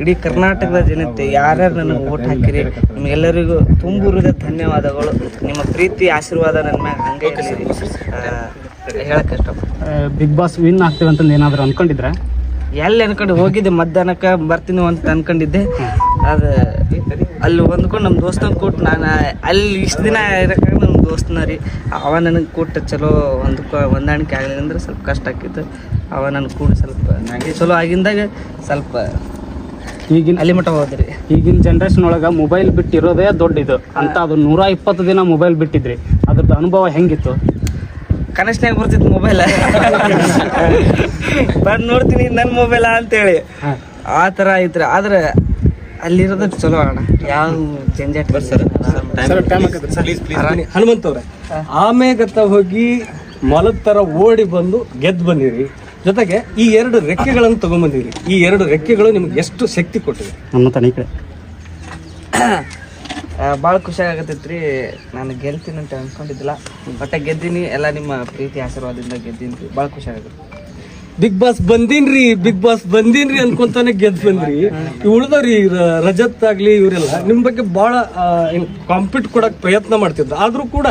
ಇಡೀ ಕರ್ನಾಟಕದ ಜನತೆ ಯಾರ್ಯಾರು ನನಗೆ ಓಟ್ ಹಾಕಿರಿ ನಿಮಗೆಲ್ಲರಿಗೂ ತುಂಬುರದ ಧನ್ಯವಾದಗಳು. ನಿಮ್ಮ ಪ್ರೀತಿ ಆಶೀರ್ವಾದ ನನ್ನ ಮ್ಯಾಗ ಹಂಗೆ ಹೇಳಕ್ಕೆ ಇಷ್ಟಪಡ್ತೀನಿ. ಬಿಗ್ ಬಾಸ್ ವಿನ್ ಆಗ್ತೀವಿ ಅಂತಂದು ಏನಾದರೂ ಅನ್ಕೊಂಡಿದ್ರೆ? ಎಲ್ಲಿ ಅನ್ಕೊಂಡು ಹೋಗಿದ್ದೆ ಮಧ್ಯಾಹ್ನಕ್ಕೆ ಬರ್ತೀನಿ ಅಂತ ಅನ್ಕೊಂಡಿದ್ದೆ. ಅದು ಅಲ್ಲಿ ಹೊಂದ್ಕೊಂಡು ನಮ್ಮ ದೋಸ್ತನ ಕೊಟ್ಟು ನಾನು ಅಲ್ಲಿ ಇಷ್ಟು ದಿನ ಇರೋಕ್ಕಾಗ ನಮ್ಮ ದೋಸ್ತನ ರೀ ಅವ ನನಗೆ ಕೊಟ್ಟು ಚಲೋ ಹೊಂದ್ಕೊ ಹೊಂದಾಣಿಕೆ ಆಗಲಿಲ್ಲ ಅಂದ್ರೆ ಸ್ವಲ್ಪ ಕಷ್ಟ ಆಕಿತ್ತು ಅವ ನನ್ನ ಕೂಡ ಸ್ವಲ್ಪ ಚಲೋ ಆಗಿಂದಾಗ ಸ್ವಲ್ಪ ಈಗಿನ ಅಲ್ಲಿ ಮಟ್ಟ ಹೋದ್ರಿ. ಈಗಿನ ಜನ್ರೇಷನ್ ಒಳಗೆ ಮೊಬೈಲ್ ಬಿಟ್ಟಿರೋದೇ ದೊಡ್ಡ ಇದು ಅಂತ ಅದು ನೂರ ಇಪ್ಪತ್ತು ದಿನ ಮೊಬೈಲ್ ಬಿಟ್ಟಿದ್ರಿ. ಅದ್ರದ್ದು ಅನುಭವ ಹೆಂಗಿತ್ತು? ಕನಸ್ನಾಗ ಬರ್ತಿತ್ತು ಮೊಬೈಲ್ ಬಂದು ನೋಡ್ತೀನಿ ನನ್ನ ಮೊಬೈಲ ಅಂತೇಳಿ. ಆ ಥರ ಐತ್ರಿ ಆದ್ರೆ ಅಲ್ಲಿರೋದು ಚಲೋ ಅಣ್ಣ. ಯಾವ ಜಂಜಾಟ ಹನುಮಂತ ಅವ್ರೆ ಆಮೇಗತ್ತ ಹೋಗಿ ಮೊಲದ ತರ ಓಡಿ ಬಂದು ಗೆದ್ದು ಬಂದಿರಿ. ಜೊತೆಗೆ ಈ ಎರಡು ರೆಕ್ಕೆಗಳನ್ನು ತಗೊಂಡ್ಬಂದಿರಿ ಈ ಎರಡು ರೆಕ್ಕೆಗಳು ನಿಮ್ಗೆ ಎಷ್ಟು ಶಕ್ತಿ ಕೊಟ್ಟಿದೆ? ನಮ್ಮ ತನಿ ಕಡೆ ಭಾಳ ಖುಷಿ ಆಗತ್ತೈತ್ರಿ. ನಾನು ಗೆಲ್ತೀನಿ ಅಂತ ಅನ್ಕೊಂಡಿದ್ದಿಲ್ಲ. ಬಟ್ ಗೆದ್ದೀನಿ ಎಲ್ಲ ನಿಮ್ಮ ಪ್ರೀತಿ ಆಶೀರ್ವಾದದಿಂದ ಗೆದ್ದೀನಿ ಭಾಳ ಖುಷಿ ಆಗುತ್ತೆ. ಬಿಗ್ ಬಾಸ್ ಬಂದಿನ್ರಿ ಬಿಗ್ ಬಾಸ್ ಬಂದೀನ್ರಿ ಅನ್ಕೊಂತಾನೆ ಗೆದ್ದು ಬಂದ್ರಿ ಈ ಉಳ್ದವ್ರಿ ರ- ರಜತ್ ಆಗ್ಲಿ ಇವರೆಲ್ಲ ನಿಮ್ ಬಗ್ಗೆ ಬಹಳ ಕಾಂಪಿಟ್ ಕೊಡಕ್ ಪ್ರಯತ್ನ ಮಾಡ್ತಿದ್ರು. ಆದ್ರೂ ಕೂಡ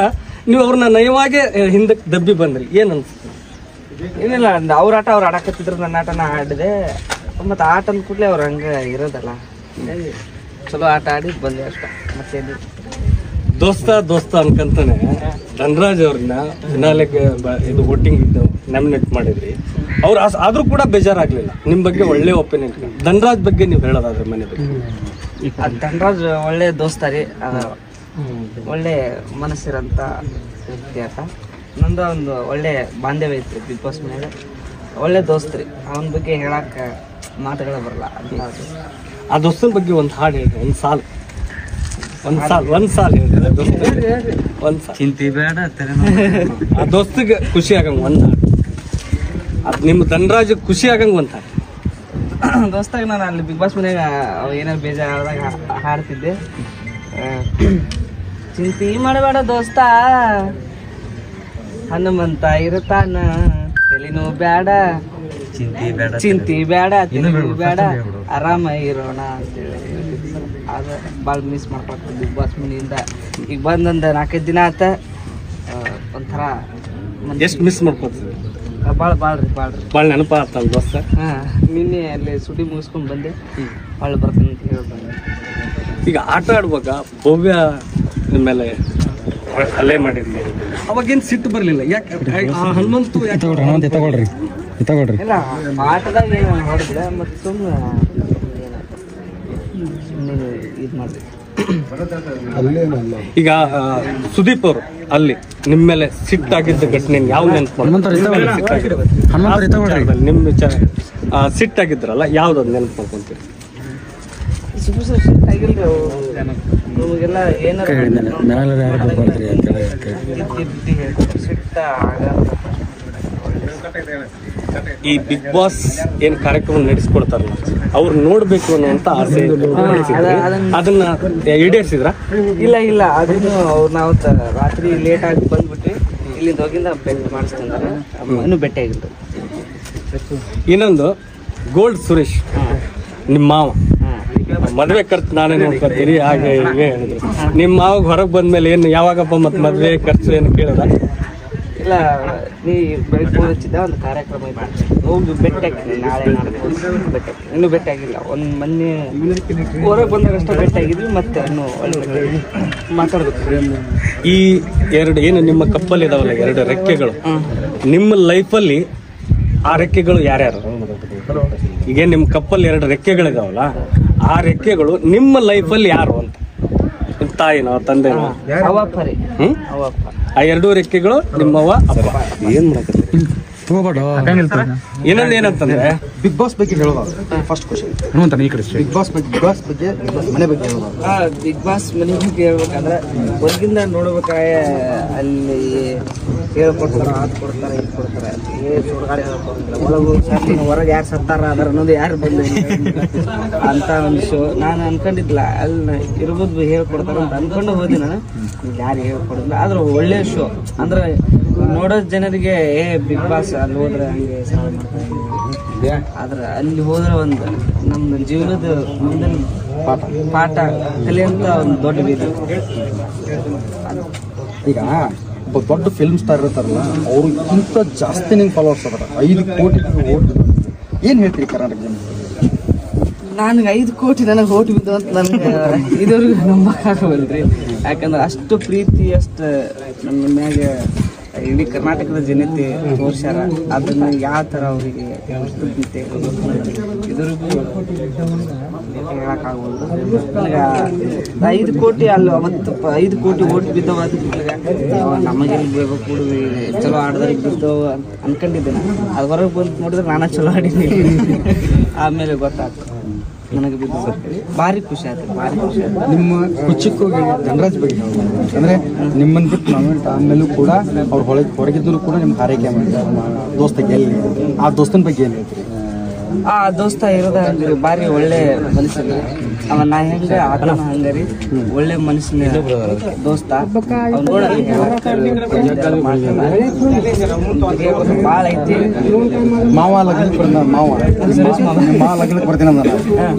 ನೀವು ಅವ್ರನ್ನ ನಯವಾಗೆ ಹಿಂದಕ್ಕೆ ದಬ್ಬಿ ಬಂದ್ರಿ. ಏನ್ ಅನ್ಸುತ್ತೆ? ಏನಿಲ್ಲ ಅವ್ರ ಆಟ ಅವ್ರು ಆಡಕತ್ತಿದ್ರು ನನ್ನ ಆಟ ನಾ ಆಡಿದೆ. ಮತ್ತು ಆಟ ಅಂದ ಕೂಡಲೇ ಅವ್ರು ಹಂಗೆ ಇರೋದಲ್ಲ. ಹಿಂಗಾಗಿ ಚಲೋ ಆಟ ಆಡಿ ಬಂದೆ ಅಷ್ಟ. ಮತ್ತೇನು? ದೋಸ್ತ ದೋಸ್ತ ಅನ್ಕಂತಾನೆ ಧನರಾಜ್ ಅವ್ರನ್ನ ಫಿನಾಲೆಗೆ ಇದು ವೋಟಿಂಗ್ ಇದ್ದು ನಾಮಿನೇಟ್ ಮಾಡಿದ್ರಿ. ಅವ್ರು ಆದ್ರೂ ಕೂಡ ಬೇಜಾರಾಗ್ಲಿಲ್ಲ. ನಿಮ್ ಬಗ್ಗೆ ಒಳ್ಳೆ ಒಪಿನಿಯನ್ ಧನರಾಜ್ ಬಗ್ಗೆ ನೀವು ಹೇಳೋದಾದ್ರೆ ಮನೆ ಬಗ್ಗೆ. ಧನರಾಜ್ ಒಳ್ಳೆ ದೋಸ್ತ ರೀ. ಒಳ್ಳೆ ಮನಸ್ಸಿರಂತ ವ್ಯಕ್ತಿ ಆತ. ನಂದು ಒಂದು ಒಳ್ಳೆ ಬಾಂಧವ್ಯ ಐತ್ರಿ ಬಿಗ್ ಬಾಸ್ ಮೇಲೆ ಒಳ್ಳೆ ದೋಸ್ತ್ರಿ ಅವನ ಬಗ್ಗೆ ಹೇಳಕ್ಕ ಮಾತುಗಳೇ ಬರಲ್ಲ. ಆ ದೋಸ್ತನ ಬಗ್ಗೆ ಒಂದು ಹಾಡು ಹೇಳಿ ಒಂದು ಸಾಲ್. ಒಂದು ಸಾಲ್ ಒಂದು ಸಾಲ್ ಹೇಳ್ರಿ ಆ ದೋಸ್ತ ಒಂದ್ ಸಾಲ್. ಚಿಂತೆ ಬೇಡ ತೆರೆ ಆ ದೋಸ್ತಿಗೆ ಖುಷಿ ಆಗಂಗ್ ಒಂದ್ ಹಾಡು. ಅದ್ ನಿಮ್ ಧನರಾಜ್ ಖುಷಿ ಆಗಂಗ್ ಒಂದ್ ಹಾಡು. ದೋಸ್ತಾಗ ನಾನು ಅಲ್ಲಿ ಬಿಗ್ ಬಾಸ್ ಮನೆಯಾಗ ಅವ್ ಏನಾರು ಬೇಜಾರಾದಾಗ ಹಾಡ್ತಿದ್ದೆ. ಚಿಂತಿ ಮಾಡಬೇಡ ದೋಸ್ತ. ಹನುಮಂತ ಇರುತ್ತಾನ ತಲೆನೂ ಬೇಡ ಚಿಂತಿ ಬೇಡ ಚಿಂತಿ ಬೇಡ ತಲೆನೂ ಬೇಡ ಆರಾಮ ಇರೋಣ ಅಂತೇಳಿ. ಅದು ಭಾಳ ಮಿಸ್ ಮಾಡ್ಕೊಳ್ತೀನಿ ಬಿಗ್ ಬಾಸ್ ಮನೆಯಿಂದ. ಈಗ ಬಂದೊಂದು ನಾಲ್ಕೈದು ದಿನ ಆತ. ಒಂಥರ ಎಷ್ಟು ಮಿಸ್ ಮಾಡ್ಕೊಳ್ತೀವಿ ಭಾಳ ಭಾಳ ರೀ ಭಾಳ ರೀ. ಭಾಳ ನೆನಪ ಆತ ದೋಸ್ತ ಹಾ ನಿನ್ನೆ ಅಲ್ಲಿ ಸುಟಿ ಮುಗಿಸ್ಕೊಂಡ್ ಬಂದೆ. ಭಾಳ ಬರ್ತೀನಿ ಅಂತ ಹೇಳ್ಬಂದೆ. ಈಗ ಆಟ ಆಡ್ಬೇಕಾ ಭವ್ಯ ನಿಮ್ಮ ಮೇಲೆ ಅಲ್ಲೇ ಮಾಡಿದ್ವಿ. ಅವಾಗೇನ್ ಸಿಟ್ಟು ಬರ್ಲಿಲ್ಲ. ಯಾಕೆ ಆ ಹನುಮಂತು ಯಾಕೆ ತಗೊಳ್ರಿ ತಗೊಳ್ರಿ. ಇಲ್ಲ ಆಟದಾಗ ಏನು ಹೊಡೆದಿಲ್ಲ ಮತ್ತು ಸುಮ್ಮನೆ ಸುಮ್ಮನೆ ಇದು ಮಾಡಿದೆ ಈಗ ಸುದೀಪ್ ಅವರು ಅಲ್ಲಿ ನಿಮ್ ಮೇಲೆ ಸಿಟ್ಟಾಗಿದ್ದ ಘಟನೆ ಯಾವ ನೆನ್ಪು ನಿಮ್ ವಿಚಾರ? ಸಿಟ್ಟಾಗಿದ್ರಲ್ಲ ಯಾವ್ದೊಂದು ನೆನ್ಪು ಮಾಡ್ಕೊಂತೀರಿ? ಈ ಬಿಗ್ ಬಾಸ್ ಏನ್ ಕಾರ್ಯಕ್ರಮ ನಡೆಸ್ಕೊಡ್ತಾರಲ್ಲ ಅವ್ರು ನೋಡ್ಬೇಕು ಅನ್ನುವಂತ ಆಸೆ. ಅದನ್ನ- ಈಡೇರಿಸಿದ್ರ? ಇಲ್ಲ ಇಲ್ಲ ಅದನ್ನು ಅವ್ರು ನಾವು ತ- ರಾತ್ರಿ ಲೇಟ್ ಆಗಿ ಬಂದ್ಬಿಟ್ವಿ ಇಲ್ಲಿಂದ ಹೋಗಿಂದ ಬೆಟ್ ಮಾಡಿಸ್ಕೊಂಡಾರೆ ಇನ್ನೂ ಬೆಟ್ಟೆ ಇನ್ನೊಂದು ಗೋಲ್ಡ್ ಸುರೇಶ್ ನಿಮ್ಮ ಮಾವ. ಮದ್ವೆ ಖರ್ಚು ನಾನೇ ನೋಡ್ಕೊತೀರಿ ಹಾಗೆ ಹೀಗೆ ಹೇಳಿದ್ರು. ನಿಮ್ಮ ಮಾವಾಗ ಹೊರಗೆ ಬಂದ್ಮೇಲೆ ಏನು ಯಾವಾಗಪ್ಪ ಮತ್ತೆ ಮದ್ವೆ ಖರ್ಚು ಏನು ಕೇಳಿದ? ಇಲ್ಲ ನೀ ಬೆಳಗ್ಗೆ ಹಚ್ಚಿದ್ದ ಒಂದು ಕಾರ್ಯಕ್ರಮ ಇತ್ತು ಹೋಗಿ ಬೆಟ್ಟ ಹಾಕಿದ್ವಿ ನಾಳೆ ನಾಳೆ ಬೆಟ್ಟ ಇನ್ನೂ ಬೆಟ್ಟಾಗಿಲ್ಲ ಒಂದು ಮೊನ್ನೆ ಹೊರಗೆ ಬಂದಾಗ ಅಷ್ಟೇ ಬೆಟ್ಟ ಆಗಿದ್ವಿ ಮತ್ತೆ ಇನ್ನೂ ಒಳ್ಳೆ ಮಾತಾಡ್ಬೇಕು. ಈ ಎರಡು ಏನು ನಿಮ್ಮ ಕಪ್ಪಲ್ಲಿ ಇದಾವಲ್ಲ ಎರಡು ರೆಕ್ಕೆಗಳು? ನಿಮ್ಮ ಲೈಫಲ್ಲಿ ಆ ರೆಕ್ಕೆಗಳು ಯಾರ್ಯಾರು? ಈಗ ನಿಮ್ಮ ಕಪ್ಪಲ್ಲಿ ಎರಡು ರೆಕ್ಕೆಗಳಿದಾವಲ್ಲ ಆ ರೆಕ್ಕೆಗಳು ನಿಮ್ಮ ಲೈಫಲ್ಲಿ ಯಾರು ಅಂತ? ನಿಮ್ಮ ತಾಯಿನೋ ತಂದೆನೋ? ಹ್ಮ್? ಆ ಎರಡೂ ರೆಕ್ಕೆಗಳು ನಿಮ್ಮವ್ವ ಅಪ್ಪ. ಏನ್ ಮಾಡಕತ್ತೀರಿ? ಇನ್ನೊಂದು ಏನಂತಂದ್ರೆ? ಬಿಗ್ ಬಾಸ್ ಬಗ್ಗೆ ಹೇಳೋದು. ಫಸ್ಟ್ ಕ್ವಶನ್ ಬಿಗ್ ಬಾಸ್ ಬಗ್ಗೆ ಬಿಗ್ ಬಾಸ್ ಬಗ್ಗೆ ಬಿಗ್ ಬಾಸ್ ಮನೆ ಬಗ್ಗೆ ಹೇಳೋದು. ಬಿಗ್ ಬಾಸ್ ಮನೆ ಬಗ್ಗೆ ಹೇಳ್ಬೇಕಂದ್ರೆ ಹೊರಗಿಂದ ನೋಡ್ಬೇಕಾಯ ಅಲ್ಲಿ ಹೇಳ್ಕೊಡ್ತಾರ ಅದು ಕೊಡ್ತಾರೆ ಇದು ಕೊಡ್ತಾರೆ ಏ ಸುಡ್ಗಾಡಿ ಒಳಗೆ ಹೊರಗೆ ಯಾರು ಸತ್ತಾರ ಅದರ ಅನ್ನೋದು ಯಾರು ಬಂದು ಅಂತ ಒಂದು ಶೋ ನಾನು ಅನ್ಕೊಂಡಿದ್ಲ ಅಲ್ಲಿ ಇರ್ಬೋದು ಹೇಳ್ಕೊಡ್ತಾರ ಅಂತ ಅನ್ಕೊಂಡು ಹೋದೆ ನಾನು. ಯಾರು ಹೇಳ್ಕೊಡಿಲ್ಲ ಆದ್ರೆ ಒಳ್ಳೆ ಶೋ. ಅಂದ್ರೆ ನೋಡೋ ಜನರಿಗೆ ಏ ಬಿಗ್ ಬಾಸ್ ಅಲ್ಲಿ ಹೋದ್ರೆ ಹಂಗೆ ಮಾಡ್ತಾರೆ ಆದ್ರೆ ಅಲ್ಲಿ ಹೋದ್ರೆ ಒಂದು ನಮ್ಮ ಜೀವನದ ಮುಂದಿನ ಪಾಠ ಪಾಠ ಕಲಿಯಂತ ಒಂದು ದೊಡ್ಡ ಈಗ ಒಬ್ಬ ದೊಡ್ಡ ಫಿಲ್ಮ್ ಸ್ಟಾರ್ ಇರ್ತಾರಲ್ಲ, ಅವ್ರಿಗಿಂತ ಜಾಸ್ತಿ ನಿಮ್ಗೆ ಫಾಲೋವರ್ಸ್ ಅದಾರ. ಐದು ಕೋಟಿ ಓಟ್ ಏನು ಹೇಳ್ತೀರಿ ಕರ್ನಾಟಕ ಜನ ನನಗೆ ಐದು ಕೋಟಿ ನನಗೆ ಓಟ್ ಬಿದ್ದು ಅಂತ ನನಗೆ ಇದುವರೆಗೂ ನಂಬಕ್ಕಾಗವಲ್ರಿ ಯಾಕಂದ್ರೆ ಅಷ್ಟು ಪ್ರೀತಿ, ಅಷ್ಟು ನನ್ನ ಮ್ಯಾಗೆ ಇಡೀ ಕರ್ನಾಟಕದ ಜನತೆ ತೋರ್ಸ್ಯಾರ. ಅದನ್ನು ಯಾವ ಥರ ಅವರಿಗೆ ಇದುವರೆಗೂ ಹೇಳಕ್ಕಾಗವಲ್ದು ಈಗ ಐದು ಕೋಟಿ ಅಲ್ಲಿ, ಅವತ್ತು ಐದು ಕೋಟಿ ಓಟ್ ಬಿದ್ದವ ನಮಗೆ ಬೇಕು ಕೂಡ ಚಲೋ ಆಡದ್ರೆ ಬಿದ್ದವು ಅಂತ ಅನ್ಕೊಂಡಿದ್ದೆ ಅದು ಹೊರಗೆ ಬಂದು ನೋಡಿದ್ರೆ ನಾನು ಚಲೋ ಆಡಿದ್ದೀನಿ ಆಮೇಲೆ ಗೊತ್ತಾಗ್ತದೆ ನನಗೆ ಬಿದ್ದು ಭಾರಿ ಖುಷಿ ಆಯ್ತು ಭಾರಿ ಖುಷಿ ಆಯ್ತು ನಿಮ್ಮ ಕುಚಿಕ್ಕೋಗಿ ಧನರಾಜ್ ಬಗ್ಗೆ. ಅಂದ್ರೆ ನಿಮ್ಮನ್ನ ಬಿಟ್ಟು ನಾವು ಆಮೇಲೂ ಕೂಡ ಅವ್ರು ಹೊರಗೆ ಹೊರಗಿದ್ರು ಕೂಡ ನಿಮ್ಗೆ ಹಾರೈಕೆ ಮಾಡಿದ್ದಾರೆ ನಮ್ಮ ದೋಸ್ತ ಗೆಲ್ಲಿ. ಆ ದೋಸ್ತನ ಬಗ್ಗೆ ಏನು ಹೇಳ್ತೀರಿ? ಆ ದೋಸ್ತ ಇರೋದ ಹಂಗ್ರಿ ಭಾರಿ ಒಳ್ಳೆ ಮನುಷ್ಯನ ಅವ ನಾ ಹೆಂಗ ಆತನ ಹಂಗರಿ ಒಳ್ಳೆ ಮನುಷ್ಯನ ದೋಸ್ತ. ಭಾಳ ಐತಿ. ಮಾವ ಲಗ್ನಕ್ಕೆ ಬರ್ತಾನ ಮಾವ. ಮಾವ ಲಗ್ನಕ್ಕೆ ಬರ್ತೀನಿ ಅಂದ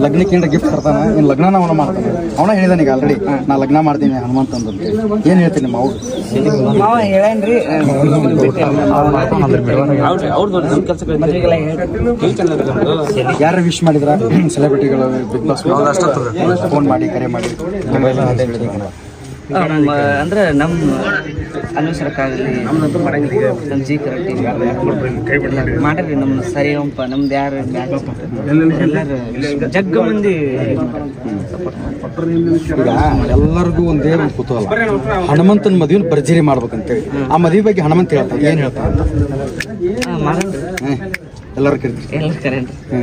ಲಗ್ನಕ್ಕೆ ಏನಾರ ಗಿಫ್ಟ್ ಕೊಡ್ತಾನ ನೀನ್ ಲಗ್ನ ಅವನ ಮಾಡ್ತಾನೆ. ಅವನ ಹೇಳಿದಾನೆ ಈಗ ಆಲ್ರೆಡಿ ನಾ ಲಗ್ನ ಮಾಡ್ತೀನಿ ಹನುಮಂತ ಅಂತ ಏನು ಹೇಳ್ತೀನಿ ಮಾವು? ಮಾವ ಹೇಳೇನ್ರಿ ಮದ್ವೆಗೆಲ್ಲ ಹೇಳ್ರಿ. ಯಾರು ವಿಶ್ ಮಾಡಿದ್ರ? ಸೆಲೆಬ್ರಿಟಿಗಳು ಬಿಗ್ ಬಾಸ್ ಫೋನ್ ಮಾಡಿ ಕರೆ ಮಾಡಿ. ಅಂದ್ರೆ ನಮ್ಮ ಅಂದ್ರೆ ನಮ್ಮ ಅನುಸರಕ್ಕಾಗಲಿ ನಮ್ಮ ಜಿ ಕರೆಕ್ಟಿ ಮಾಡ್ರಿ ನಮ್ಮ ಸರಿ ಒಂಪ ನಮ್ದು ಯಾರು ಎಲ್ಲರೂ ಜಗ್ಗ ಮಂದಿ ಈಗ ಎಲ್ಲರಿಗೂ ಒಂದೇ ಒಂದು ಕುತೂಹಲ. ಹನುಮಂತನ ಮದುವೆ ಭರ್ಜರಿ ಮಾಡ್ಬೇಕಂತೇಳಿ. ಆ ಮದುವೆ ಬಗ್ಗೆ ಹನುಮಂತ ಹೇಳ್ತಾನೆ. ಏನು ಹೇಳ್ತಾನೆ? ಅಂತ. ಎಲ್ಲರೂ ಕರಿತೀರಿ. ಎಲ್ಲರೂ ಕರೆಂಟ್ ಹ್ಞೂ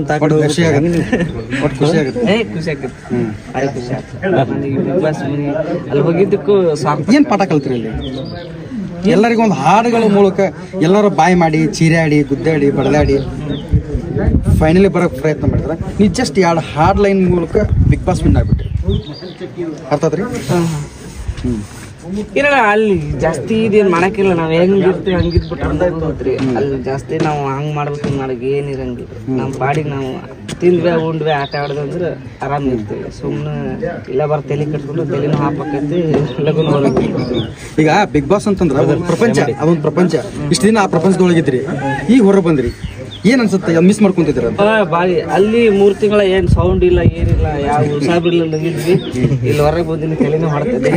ಅಂತ ಖುಷಿ ಆಗುತ್ತೆ. ಒಟ್ಟು ಖುಷಿ ಆಗುತ್ತೆ. ಏ ಖುಷಿ ಆಗ್ತದೆ ಭಾರಿ ಖುಷಿ ನನಗೆ ಬಿಗ್ ಬಾಸ್ ಮನೆ ಅಲ್ಲಿ ಹೋಗಿದ್ದಕ್ಕೂ ಸಾಕು. ಏನು ಪಾಠ ಕಲ್ತ್ರಿ ಅಲ್ಲಿ? ಎಲ್ಲರಿಗೂ ಒಂದು ಹಾಡುಗಳ ಮೂಲಕ ಎಲ್ಲರೂ ಬಾಯಿ ಮಾಡಿ ಚೀರಾಡಿ ಗುದ್ದಾಡಿ ಬಡದಾಡಿ ಫೈನಲಿ ಬರೋಕ್ಕೆ ಪ್ರಯತ್ನ ಮಾಡಿದ್ರೆ ನೀವು ಜಸ್ಟ್ ಎರಡು ಹಾಡ್ ಲೈನ್ ಮೂಲಕ ಬಿಗ್ ಬಾಸ್ ವಿನ್ ಆಗ್ಬಿಟ್ರಿ. ಅರ್ಥ ಆತ್ರಿ ಹ್ಞೂ ಇರಲ್ಲ, ಅಲ್ಲಿ ಜಾಸ್ತಿ ಇದೇನ್ ಮಾಡಕ್ಕಿಲ್ಲ. ನಾವ್ ಹೆಂಗಿರ್ತೀವಿ ಹಂಗಿದ್ಬಿಟ್ಟು ಅಂದ್ರಿ ಅಲ್ಲಿ ಜಾಸ್ತಿ ನಾವು ಹಂಗ್ ಮಾಡ್ಬೇಕು ಮಾಡಕ್ ಏನಿರಂಗಿಲ್ಲ ನಮ್ಮ ಬಾಡಿಗೆ ನಾವು ತಿಂದ್ವಿ, ಉಂಡ್ವಿ, ಆಟ ಆಡ್ದಂದ್ರೆ ಆರಾಮ್ ಇರ್ತೀವಿ. ಸುಮ್ಮನೆ ಇಲ್ಲ ಬರ್ ತಲೆ ಕಟ್ಕೊಂಡು ತಲೆನೂ ಹಾಪಕ್ಕೈತಿ ಲಗುನ್ ಹೋಗ್ಬೇಕು ಈಗ ಬಿಗ್ ಬಾಸ್ ಅಂತಂದ್ರೆ ಪ್ರಪಂಚ ಅದೊಂದು ಪ್ರಪಂಚ. ಇಷ್ಟು ದಿನ ಆ ಪ್ರಪಂಚದೊಳಗಿದ್ರಿ. ಈಗ ಹೊರ ಬಂದ್ರಿ. ಏನ್ ಅನ್ಸುತ್ತೆ? ಮಿಸ್ ಮಾಡ್ಕೊಂತಿದ್ರ ಬಾರಿ ಅಲ್ಲಿ ಮೂರ್ ತಿಂಗಳ ಏನ್ ಸೌಂಡ್ ಇಲ್ಲ ಏನಿಲ್ಲ ಯಾವ ಸಾಬ್ರಿಲ್ಲ ಇದ್ವಿ ಇಲ್ಲಿ ಹೊರಗೆ ಬಂದಿನ ತಲೆನೂ ಮಾಡ್ತೇನೆ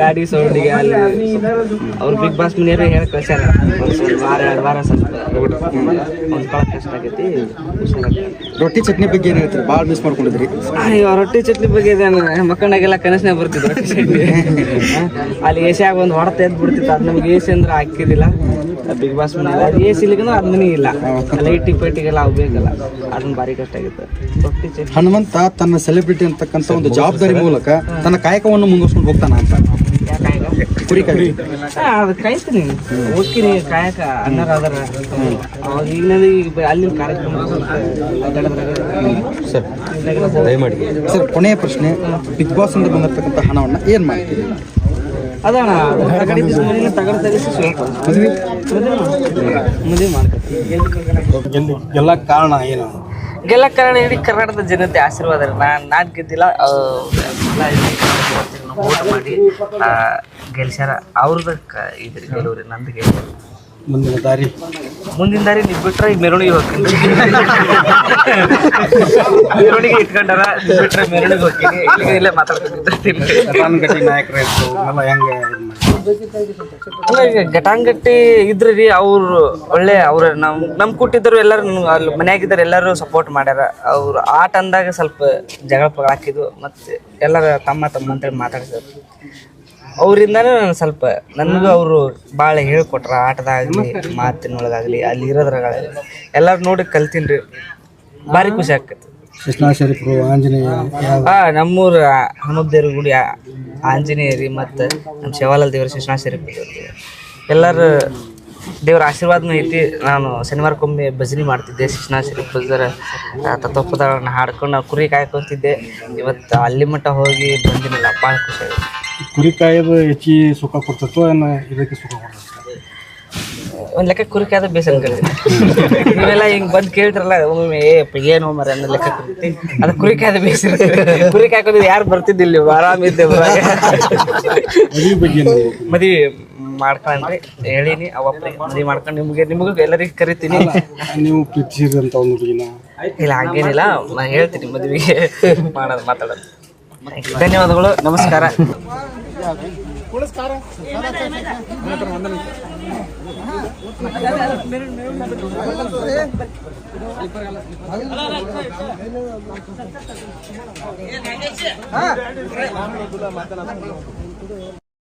ಗಾಡಿ ಸೌಂಡಿಗೆ ಅಲ್ಲಿ ಅವ್ರು ಬಿಗ್ ಬಾಸ್ ಮನೆಯವ್ರೆ ಹೇಳಿ ಕಳ್ಸ್ಯಾರ ವಾರ ಎರಡು ವಾರ ಸ್ವಲ್ಪ ಕಷ್ಟ ಆಗೈತಿ ರೊಟ್ಟಿ ಚಟ್ನಿ ಬಗ್ಗೆ ಏನ್ ಹೇಳ್ತಾರೆ? ಭಾಳ ಮಿಸ್ ಮಾಡ್ಕೊಂಡಿದ್ರಿ. ಅಯ್ಯೋ ರೊಟ್ಟಿ ಚಟ್ನಿ ಬಗ್ಗೆ ಇದೇನು ಮಕ್ಕಳಾಗೆಲ್ಲ ಕನಸನೇ ಬರ್ತಿದ್ರು ರೊಟ್ಟಿ ಚಟ್ನಿ. ಅಲ್ಲಿ ಏಸಿಯಾಗ ಒಂದು ಹೊಡೆತ ಎದ್ದು ಬಿಡ್ತಿತ್ತು ಅದು ನಮ್ಗೆ ಏಸಿ ಅಂದ್ರೆ ಹಾಕಿದಿಲ್ಲ ಬಿಗ್ ಬಾಸ್ ಮನೆ ಅದು ಎಸಿ ಅದ್ ಅದು ಮನೆ ಇಲ್ಲ. ಲೈಟಿ ಪೈಟಿಗೆಲ್ಲ ಅವು ಬೇಕಲ್ಲ. ಅದನ್ನ ಭಾರಿ ಕಷ್ಟ ಆಗುತ್ತೆ. ಹನುಮಂತ ತನ್ನ ಸೆಲೆಬ್ರಿಟಿ ಅಂತಕ್ಕಂಥ ಒಂದು ಜವಾಬ್ದಾರಿ ಮೂಲಕ ತನ್ನ ಕಾಯಕವನ್ನು ಮುಂದುವರ್ಸ್ಕೊಂಡು ಹೋಗ್ತಾನ ಅಂತ. ಯಾಕಾಗ ಕುರಿ ಕಾಯಿ. ಹಾ, ಅದು ಕಾಯ್ತೀನಿ. ಹೋಗ್ತೀನಿ ಕಾಯಕ ಅಣ್ಣರ ಅದರ. ಅವಾಗ ಈಗ ಅಲ್ಲಿನ ಕಾರ್ಯಕ್ರಮ ಸರ್ ದಯಮಾಡಿ. ಸರ್ ಕೊನೆಯ ಪ್ರಶ್ನೆ ಬಿಗ್ ಬಾಸ್ ಇಂದ ಬಂದಿರತಕ್ಕಂಥ ಹಣವನ್ನ ಏನ್ ಮಾಡ್ತೀರಿ? ಅದಣ್ಣ ತಗಡಿ ಮಾಡ್ಕೊತೀನಿ ಎಲ್ಲ? ಕಾರಣ ಏನು? ಗೆಲ್ಲ ಕಾರಣ ಇಡೀ ಕರ್ನಾಟಕದ ಜನತೆ ಆಶೀರ್ವಾದ ರೀ ನಾನು ನಾನು ಗೆದ್ದಿಲ್ಲ. ಓಟ್ ಮಾಡಿ ಗೆಲ್ಸ್ಯಾರ. ಅವ್ರದ್ದು ಕ- ಇದ್ರಿ ಗೆಲುವ್ರಿ ನಂದು ಗೆಲುವು ಮುಂದಿನ ದಾರಿ? ಮುಂದಿನ ದಾರಿ ನೀವು ಬಿಟ್ರೆ ಈಗ ಮೆರವಣಿಗೆ ಹೋಗ್ತೀನಿ. ಮೆರವಣಿಗೆ ಇಟ್ಕೊಂಡಾರ ನೀವು ಬಿಟ್ರೆ ಮೆರವಣಿಗೆ ಹೋಗ್ತೀನಿ. ಇಲ್ಲಿಗೆ ಇಲ್ಲೇ ಮಾತಾಡ್ತೀನಿ ನಾಯಕರು ಇತ್ತು ಎಲ್ಲ ಹೆಂಗೆ ಘಟಾಂಗಟ್ಟಿ ಇದ್ರಿ ರೀ ಅವ್ರು ಒಳ್ಳೆ ಅವ್ರ ನಮ್ ನಮ್ ಕೊಟ್ಟಿದ್ರು ಎಲ್ಲರೂ ಅಲ್ಲಿ ಮನ್ಯಾಗಿದ್ದಾರೆ ಎಲ್ಲರೂ ಸಪೋರ್ಟ್ ಮಾಡ್ಯಾರ. ಅವ್ರು ಆಟ ಅಂದಾಗ ಸ್ವಲ್ಪ ಜಗಳ ಪಗಳ ಹಾಕಿದ್ವು ಮತ್ತೆ ಎಲ್ಲರ ತಮ್ಮ ತಮ್ಮ ಅಂತೇಳಿ ಮಾತಾಡಿದ್ರು. ಅವರಿಂದಾನೇ ನಾನು ಸ್ವಲ್ಪ ನನಗೂ ಅವರು ಭಾಳ ಹೇಳ್ಕೊಟ್ರ ಆಟದಾಗಲಿ ಮಾತಿನೊಳಗಾಗಲಿ ಅಲ್ಲಿ ಇರೋದ್ರಾಗಲಿ ಎಲ್ಲರೂ ನೋಡಿ ಕಲ್ತೀನಿ ರೀ ಭಾರಿ ಖುಷಿ ಆಕೈತಿ ಕೃಷ್ಣ ಶರೀಫರು ಆಂಜನೇಯ ಆ ನಮ್ಮೂರ ಹನುಮದೇವ್ರ ಗುಡಿ ಆ- ಆಂಜನೇಯರಿ ಮತ್ತು ನಮ್ಮ ಶಿವಾಲಾಲ್ ದೇವ್ರ ಶಿಶನಾಶರಿ ಎಲ್ಲರೂ ದೇವ್ರ ಆಶೀರ್ವಾದನೂ ಐತಿ. ನಾನು ಶನಿವಾರಕ್ಕೊಮ್ಮೆ ಭಜನೆ ಮಾಡ್ತಿದ್ದೆ. ಶಿಕ್ಷಣ ಶ್ರೀ ಪುಜರ ತತ್ವಪದಗಳನ್ನು ಹಾಡ್ಕೊಂಡು ನಾವು ಕುರಿ ಕಾಯ್ಕೊತಿದ್ದೆ. ಇವತ್ತು ಅಲ್ಲಿ ಮಟ್ಟ ಹೋಗಿ ಬಂದಿನಲ್ಲ ಭಾಳ ಖುಷಿ ಆಗುತ್ತೆ ಕುರಿ ಕಾಯೋದು ಹೆಚ್ಚಿ ಸುಖ ಕೊಡ್ತೈತೋ ಏನು ಇದಕ್ಕೆ ಸುಖ ಕೊಡ್ತದೆ ಒಂದು ಲೆಕ್ಕ ಕುರಿ ಕಾಯ್ದು ಬೇಸರ ಕಲಿತೀನಿ ನೀವೆಲ್ಲ ಹಿಂಗೆ ಬಂದು ಕೇಳ್ತಿರಲ್ಲ ಒಮ್ಮೊಮ್ಮೆ ಏ ಏನು ಮರ ಅನ್ನೋ ಲೆಕ್ಕ ಅದು ಕುರಿ ಕಾಯ್ದ ಬೇಸರ. ಕುರಿ ಹಾಕೋದು ಯಾರು ಬರ್ತಿದ್ದಿಲ್ಲ ಆರಾಮಿದ್ದೆ ಮದುವೆ ಬಗ್ಗೆ? ಮದ್ವಿ ಮಾಡ್ಕೊಂಡ್ರಿ. ಹೇಳಿನಿ ಅವಪ್ಪ ಮದುವೆ ಮಾಡ್ಕೊಂಡು ನಿಮಗೆ ನಿಮಗೂ ಎಲ್ಲರಿಗೂ ಕರಿತೀನಿ. ನೀವು ಪ್ರೀತಿಸಿದಂಥ ಒಂದು ಹುಡುಗಿನ? ಇಲ್ಲ ಹಂಗೇನಿಲ್ಲ. ನಾ ಹೇಳ್ತೀನಿ ಮದ್ವೆಗೆ. ಮಾಡೋದು ಮಾತಾಡೋದು. ಧನ್ಯವಾದಗಳು ನಮಸ್ಕಾರ.